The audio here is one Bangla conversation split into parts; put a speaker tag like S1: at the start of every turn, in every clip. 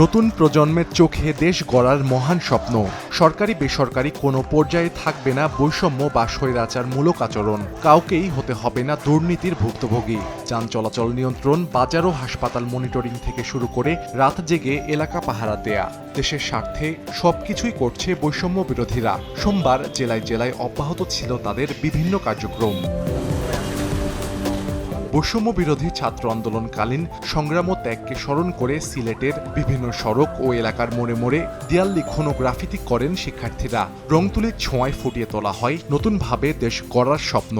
S1: নতুন প্রজন্মের চোখে দেশ গড়ার মহান স্বপ্ন। সরকারি বেসরকারি কোনো পর্যায়ে থাকবে না বৈষম্য বা স্বৈরাচার মূলক আচরণ। কাউকেই হতে হবে না দুর্নীতির ভুক্তভোগী। যান চলাচল নিয়ন্ত্রণ, বাজার ও হাসপাতাল মনিটরিং থেকে শুরু করে রাত জেগে এলাকা পাহারা দেয়া। দেশের স্বার্থে সবকিছুই করছে বৈষম্য বিরোধীরা সোমবার জেলায় জেলায় অব্যাহত ছিল তাদের বিভিন্ন কার্যক্রম। বৈষম্য বিরোধী ছাত্র আন্দোলনকালীন সংগ্রাম ও ত্যাগকে স্মরণ করে সিলেটের বিভিন্ন সড়ক ও এলাকার মোড়ে মোড়ে দেয়াল লিখন ও গ্রাফিতি করেন শিক্ষার্থীরা। রং রংতুলির ছোঁয়ায় ফুটিয়ে তোলা হয় নতুনভাবে দেশ গড়ার স্বপ্ন।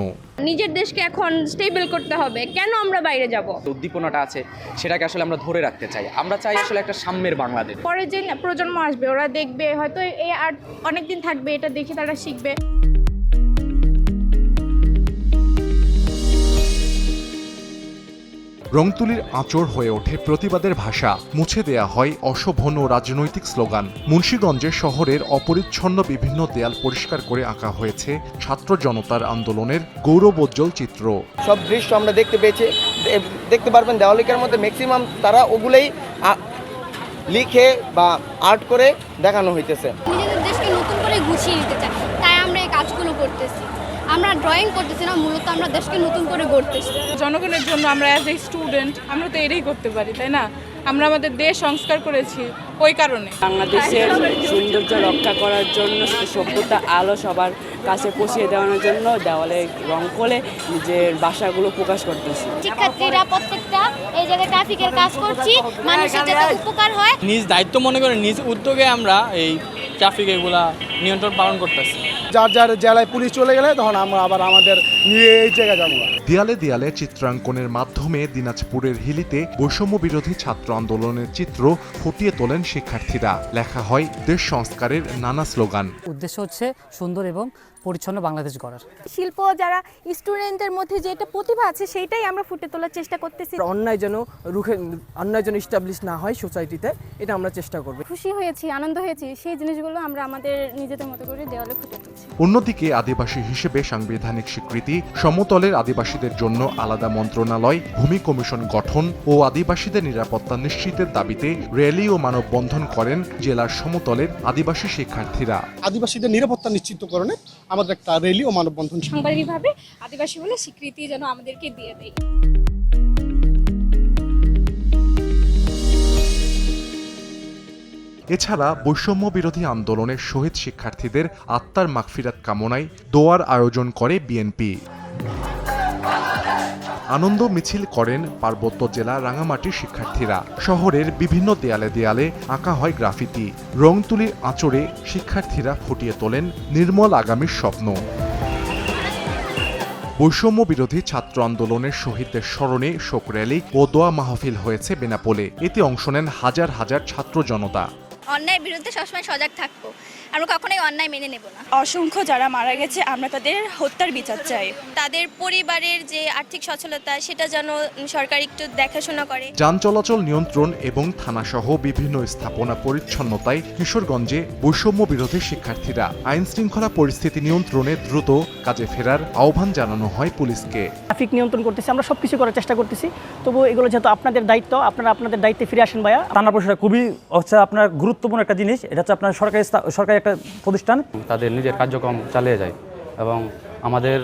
S2: নিজের দেশকে এখন স্টেবল করতে হবে। কেন আমরা বাইরে যাব?
S3: উদ্দীপনাটা আছে সেটাকে আসলে আমরা ধরে রাখতে চাই। আমরা চাই আসলে একটা সাম্যের বাংলাদেশ।
S4: পরে যে প্রজন্ম আসবে ওরা দেখবে হয়তো এই আর্ট অনেকদিন থাকবে এটা দেখে তারা শিখবে।
S1: রংতুলির আঁচড় হয়ে ওঠে প্রতিবাদের ভাষা। মুছে দেয়া হয় অশোভন ও রাজনৈতিক স্লোগান। মুন্সীগঞ্জে শহরের অপরিচ্ছন্ন বিভিন্ন দেয়াল পরিষ্কার করে আঁকা হয়েছে ছাত্র জনতার আন্দোলনের গৌরবোজ্জ্বল চিত্র।
S5: সব দৃশ্য আমরা দেখতে পেয়েছি। দেখতে পারবেন দেওয়ালিকার মধ্যে ম্যাক্সিমাম তারা ওগুলোই লিখে বা আর্ট করে দেখানো হইতেছে।
S6: নিজেদের দেশকে নতুন করে গুছিয়ে নিতে চাই তাই আমরা এই কাজগুলো করতেছি। আমরা ড্রয়িং করতেছি না মূলত আমরা দেশকে নতুন করে গড়তেছি।
S4: জনগণের জন্য আমরা অ্যাজ এ স্টুডেন্ট আমরা তো এটাই করতে পারি তাই না? আমরা আমাদের দেশ সংস্কার করেছি ওই কারণে।
S7: বাংলাদেশের সৌন্দর্য রক্ষা করার জন্য সভ্যতা আলো সবার কাছে পৌঁছিয়ে দেওয়ানোর জন্য দেওয়ালে রং করে নিজের ভাষাগুলো প্রকাশ করতেছি।
S6: শিক্ষার্থীরা প্রত্যেকটা এই জায়গায় ট্রাফিকের কাজ করছি মানুষের যাতে উপকার হয়।
S8: নিজ দায়িত্ব মনে করে নিজ উদ্যোগে আমরা এই ট্রাফিক এগুলা নিয়ন্ত্রণ পালন করতেছি।
S9: যার যার জেলায় পুলিশ চলে গেলে তখন আমরা আবার আমাদের নিয়ে এই জায়গায় যাব
S1: দেয়ালে দেয়ালে চিত্রাঙ্কনের মাধ্যমে দিনাজপুরের হিলিতে বৈষম্য বিরোধী ছাত্র আন্দোলনের চিত্র ফুটিয়ে তোলেন শিক্ষার্থীরা। লেখা হয় দেশ সংস্কারের নানা স্লোগান।
S10: উদ্দেশ্য হচ্ছে সুন্দর এবং পরিচ্ছন্ন বাংলাদেশ গড়ার।
S4: শিল্প যারা স্টুডেন্টদের মধ্যে যে একটা প্রতিভা আছে সেইটাই আমরা ফুটে তোলার চেষ্টা করতেছি।
S5: অন্যায় যেন রুখে অন্যায় যেন ইস্টাবলিশ না হয় সোসাইটিতে এটা আমরা চেষ্টা করব।
S4: খুশি হয়েছি আনন্দ হয়েছি সেই জিনিসগুলো আমরা আমাদের নিজেদের মতো করে দেওয়ালে ফুটে তুলছি।
S1: অন্যদিকে আদিবাসী হিসেবে সাংবিধানিক স্বীকৃতি সমতলের আদিবাসীদের জন্য আলাদা মন্ত্রণালয় ভূমি কমিশন গঠন ও আদিবাসীদের নিরাপত্তা নিশ্চিতের দাবিতে র্যালি ও মানববন্ধন করেন জেলার সমতলের আদিবাসী শিক্ষার্থীরা
S9: আদিবাসীদের নিরাপত্তা নিশ্চিত নিশ্চিতকরণে আমাদের একটা র্যালি ও মানববন্ধন।
S4: সাংবাদিকভাবে আদিবাসী বলে স্বীকৃতি যেন আমাদেরকে দিয়ে দেয়
S1: এছাড়া বৈষম্য বিরোধী আন্দোলনের শহীদ শিক্ষার্থীদের আত্মার মাগফিরাত কামনায় দোয়ার আয়োজন করে বিএনপি। আনন্দ মিছিল করেন পার্বত্য জেলা রাঙামাটির শিক্ষার্থীরা। শহরের বিভিন্ন দেয়ালে দেয়ালে আঁকা হয় গ্রাফিতি। রং তুলির আঁচড়ে শিক্ষার্থীরা ফুটিয়ে তোলেন নির্মল আগামীর স্বপ্ন। বৈষম্য বিরোধী ছাত্র আন্দোলনের শহীদদের স্মরণে শোক র্যালি ও দোয়া মাহফিল হয়েছে বেনাপোলে। এতে অংশ নেন হাজার হাজার ছাত্র জনতা।
S6: অন্যায়ের বিরুদ্ধে সবসময় সজাগ থাকব। আমরা কখনোই অন্যায় মেনে নেব না।
S4: অসংখ্য যারা মারা গেছে আমরা তাদের হত্যার বিচার চাই।
S6: তাদের পরিবারের যে আর্থিক সচ্ছলতা সেটা যেন সরকার একটু দেখাশোনা করে।
S1: যান চলাচল নিয়ন্ত্রণ এবং থানাসহ বিভিন্ন স্থাপনা পরিচ্ছন্নতায় কিশোরগঞ্জে বৈষম্য বিরোধী শিক্ষার্থীরা আইন শৃঙ্খলা পরিস্থিতি নিয়ন্ত্রণে দ্রুত কাজে ফেরার আহ্বান জানানো হয় পুলিশকে।
S7: ট্রাফিক নিয়ন্ত্রণ করতেছি আমরা সব কিছু করার চেষ্টা করতেছি। তবু এগুলো যেহেতু আপনাদের দায়িত্ব আপনারা আপনাদের দায়িত্বে ফিরে আসেন ভাইয়া।
S10: থানা প্রশাসন খুবই হচ্ছে আপনার গুরুত্বপূর্ণ একটা জিনিস এটা হচ্ছে আপনার সরকারি স্থা- সরকারি একটা প্রতিষ্ঠান।
S8: তাদের নিজের কার্যক্রম চালিয়ে যায় এবং আমাদের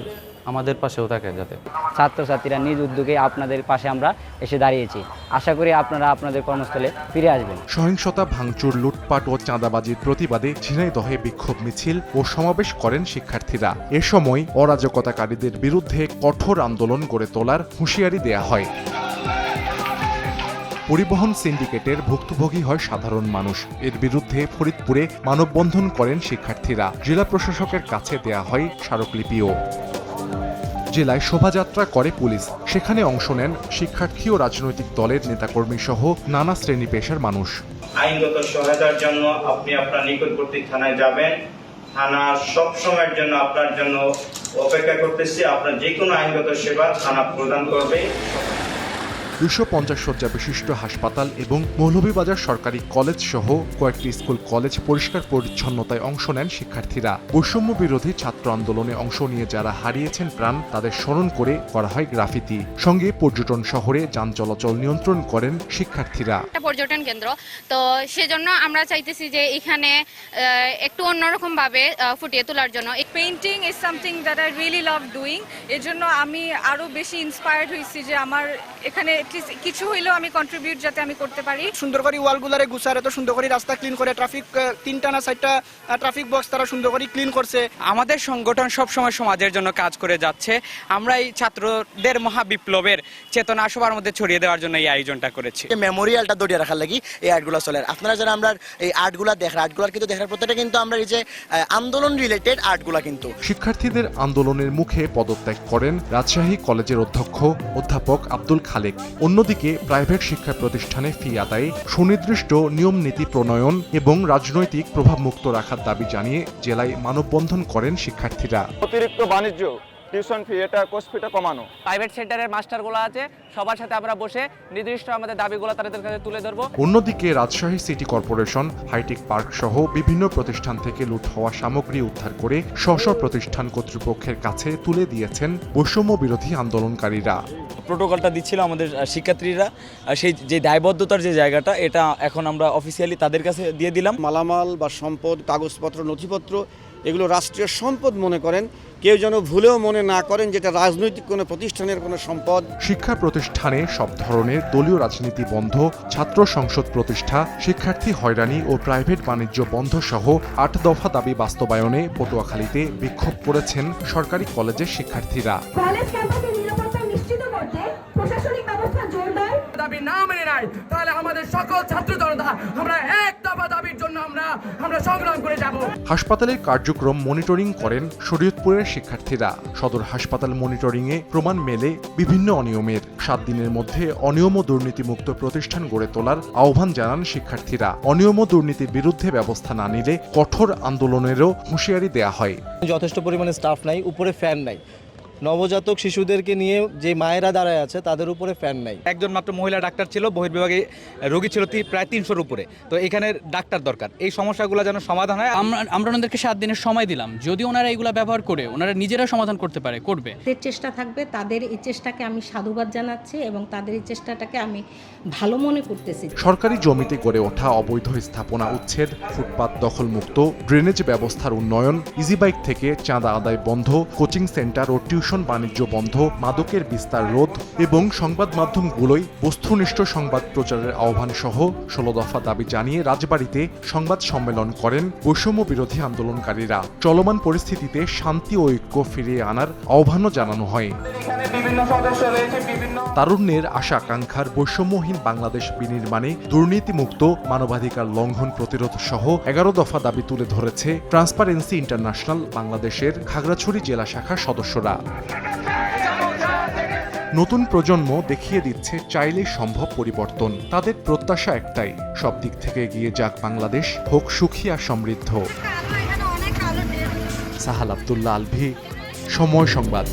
S8: আমাদের পাশেও থাকে যাতে।
S7: ছাত্রছাত্রীরা নিজ উদ্যোগে আপনাদের পাশে আমরা এসে দাঁড়িয়েছি। আশা করি আপনারা আপনাদের কর্মস্থলে ফিরে আসবেন।
S1: সহিংসতা ভাঙচুর লুটপাট ও চাঁদাবাজির প্রতিবাদে ঝিনাইদহে বিক্ষোভ মিছিল ও সমাবেশ করেন শিক্ষার্থীরা। এ সময় অরাজকতাকারীদের বিরুদ্ধে কঠোর আন্দোলন গড়ে তোলার হুঁশিয়ারি দেয়া হয়। পরিবহন সিন্ডিকেটের ভুক্তভোগী হয় সাধারণ মানুষ। এর বিরুদ্ধে ফরিদপুরে মানববন্ধন করেন শিক্ষার্থীরা। জেলা প্রশাসকের কাছে দেয়া হয় স্মারকলিপিও। জেলায় শোভাযাত্রা করে পুলিশ। সেখানে অংশ নেন শিক্ষার্থী ও রাজনৈতিক দলের নেতাকর্মী সহ নানা শ্রেণি পেশার মানুষ।
S11: আইনগত সহায়তার জন্য আপনি আপনার নিকটবর্তী থানায় যাবেন। থানা সব সময়ের জন্য আপনার জন্য অপেক্ষা করতেছি। আপনার যে কোনো আইনগত সেবা থানা প্রদান করবে।
S1: দুশো পঞ্চাশ শয্যা বিশিষ্ট হাসপাতাল এবং মৌলভীবাজার সরকারি কলেজ সহ কয়েকটি স্কুল কলেজ পরিষ্কার পরিচ্ছন্নতায় অংশ নেন শিক্ষার্থীরা। বৈষম্য বিরোধী ছাত্র আন্দোলনে অংশ নিয়ে যারা হারিয়েছেন প্রাণ তাদের স্মরণ করে করা হয় গ্রাফিতি। সঙ্গে পর্যটন শহরে যান চলাচল নিয়ন্ত্রণ করেন শিক্ষার্থীরা।
S2: একটা পর্যটন কেন্দ্র। তো সেজন্য আমরা চাইতেছি যে এখানে একটু অন্যরকম ভাবে ফুটিয়ে তোলার জন্য।
S4: Painting is something that I really love doing এর জন্য আমি আরও বেশি ইন্সপায়ার্ড হয়েছি যে আমার এখানে অ্যাটলিস্ট কিছু হইলেও আমি কন্ট্রিবিউট যাতে আমি করতে পারি।
S9: সুন্দর করে ওয়ালগুলারে গুছার এত সুন্দর করে রাস্তা ক্লিন করে ট্রাফিক তিনটা না চারটা ট্রাফিক বক্স তারা সুন্দর করে ক্লিন করছে।
S3: আমাদের সংগঠন সবসময় সমাজের জন্য কাজ করে যাচ্ছে। আমরা এই ছাত্রদের মহাবিপ্লবের চেতনা সবার মধ্যে ছড়িয়ে দেওয়ার জন্য এই আয়োজনটা করেছি।
S5: মেমোরিয়ালটা দড়িয়ে রাখার লাগি এই আর্টগুলো চলে। আপনারা যারা আমরা এই আর্টগুলা দেখার আর্টগুলার কিন্তু দেখার প্রত্যেকটা কিন্তু আমরা এই যে আন্দোলন রিলেটেড আর্টগুলা কিন্তু।
S1: শিক্ষার্থীদের আন্দোলনের মুখে পদত্যাগ করেন রাজশাহী কলেজের অধ্যক্ষ অধ্যাপক আব্দুল খালেক। অন্যদিকে প্রাইভেট শিক্ষা প্রতিষ্ঠানে ফি আদায়ে সুনির্দিষ্ট নিয়ম নীতি প্রণয়ন এবং রাজনৈতিক প্রভাবমুক্ত রাখার দাবি জানিয়ে জেলায় মানববন্ধন করেন শিক্ষার্থীরা।
S9: অতিরিক্ত বাণিজ্য টিউশন ফি এটা কোর্স ফিটা কমানো।
S8: প্রাইভেট সেন্টারের মাস্টারগুলো আছে সবার সাথে আমরা বসে নির্দিষ্ট আমাদের দাবিগুলো তাদের কাছে তুলে ধরবো।
S1: অন্যদিকে Rajshahi city corporation high tech park সহ বিভিন্ন প্রতিষ্ঠান থেকে লুট হওয়া সামগ্রী উদ্ধার করে স্ব স্ব প্রতিষ্ঠান কর্তৃপক্ষের কাছে তুলে দিয়েছেন বৈষম্য বিরোধী আন্দোলনকারীরা।
S8: প্রোটোকলটা দিচ্ছিল আমাদের শিক্ষার্থীরা সেই যে দায়বদ্ধতার যে জায়গাটা এটা এখন আমরা অফিসিয়ালি তাদের কাছে দিয়ে দিলাম।
S9: মালামাল বা সম্পদ কাগজপত্র নথিপত্র এগুলো রাষ্ট্রীয় সম্পদ মনে করেন। কেউ যেন ভুলেও মনে না করেন যেটা রাজনৈতিক কোনো প্রতিষ্ঠানের কোনো সম্পদ।
S1: শিক্ষা প্রতিষ্ঠানে সব ধরনের দলীয় রাজনীতি বন্ধ ছাত্র সংসদ প্রতিষ্ঠা শিক্ষার্থী হয়রানি ও প্রাইভেট বাণিজ্য বন্ধ সহ আট দফা দাবি বাস্তবায়নে পটুয়াখালীতে বিক্ষোভ করেছেন সরকারি কলেজের শিক্ষার্থীরা।
S8: দাবি না মেনে নেয় তাহলে আমাদের সকল ছাত্র জনতা আমরা এক দফা দাবির জন্য আমরা আমরা সংগ্রাম করে যাব।
S1: হাসপাতালের কার্যক্রম মনিটরিং করেন শরীয়তপুরের শিক্ষার্থীরা। সদর হাসপাতাল মনিটরিংয়ে প্রমাণ মেলে বিভিন্ন অনিয়মের। সাত দিনের মধ্যে অনিয়ম ও দুর্নীতিমুক্ত প্রতিষ্ঠান গড়ে তোলার আহ্বান জানান শিক্ষার্থীরা। অনিয়ম ও দুর্নীতির বিরুদ্ধে ব্যবস্থা না নিলে কঠোর আন্দোলনেরও হুঁশিয়ারি দেয়া হয়।
S5: যথেষ্ট পরিমাণে স্টাফ নাই উপরে ফ্যান নাই। নবজাতক শিশুদেরকে নিয়ে যে মায়েরা দাঁড়ায় আছে তাদের উপরে ফ্যান নাই।
S3: একজন মাত্র মহিলা ডাক্তার ছিল বহির্বিভাগে রোগী ছিল তি- প্রায় তিনশোর উপরে। তো এখানে ডাক্তার দরকার। এই সমস্যাগুলো যেন সমাধান হয়
S8: আমরা আমরা ওনাদেরকে সাত দিনের সময় দিলাম। যদি ওনারা এগুলো ব্যবহার করে ওনারা নিজেরা সমাধান করতে পারে করবে।
S6: তাদের চেষ্টা থাকবে তাদের এই চেষ্টাকে আমি সাধুবাদ জানাচ্ছি এবং তাদের এই চেষ্টাটাকে আমি ভালো মনে করতেছি।
S1: সরকারি জমিতে গড়ে ওঠা অবৈধ স্থাপনা উচ্ছেদ ফুটপাত দখলমুক্ত ড্রেনেজ ব্যবস্থার উন্নয়ন ইজিবাইক থেকে চাঁদা আদায় বন্ধ কোচিং সেন্টার ও টিউশন বাণিজ্য বন্ধ মাদকের বিস্তার রোধ এবং সংবাদ মাধ্যমগুলোই বস্তুনিষ্ঠ সংবাদ প্রচারের আহ্বান সহ ষোলো দফা দাবি জানিয়ে রাজবাড়িতে সংবাদ সম্মেলন করেন বৈষম্য বিরোধী আন্দোলনকারীরা। চলমান পরিস্থিতিতে শান্তি ও ঐক্য ফিরিয়ে আনার আহ্বানও জানানো হয়। তারুণ্যের আশা আকাঙ্ক্ষার বৈষম্যহীন বাংলাদেশ বিনির্মাণে দুর্নীতিমুক্ত মানবাধিকার লঙ্ঘন প্রতিরোধ সহ এগারো দফা দাবি তুলে ধরেছে ট্রান্সপারেন্সি ইন্টারন্যাশনাল বাংলাদেশের খাগড়াছড়ি জেলা শাখার সদস্যরা। নতুন প্রজন্ম দেখিয়ে দিচ্ছে চাইলেই সম্ভব পরিবর্তন। তাদের প্রত্যাশা একটাই সব দিক থেকে গিয়ে যাক বাংলাদেশ হোক সুখী আর সমৃদ্ধ। সাহাল আবদুল্লাহ আলভি সময় সংবাদ।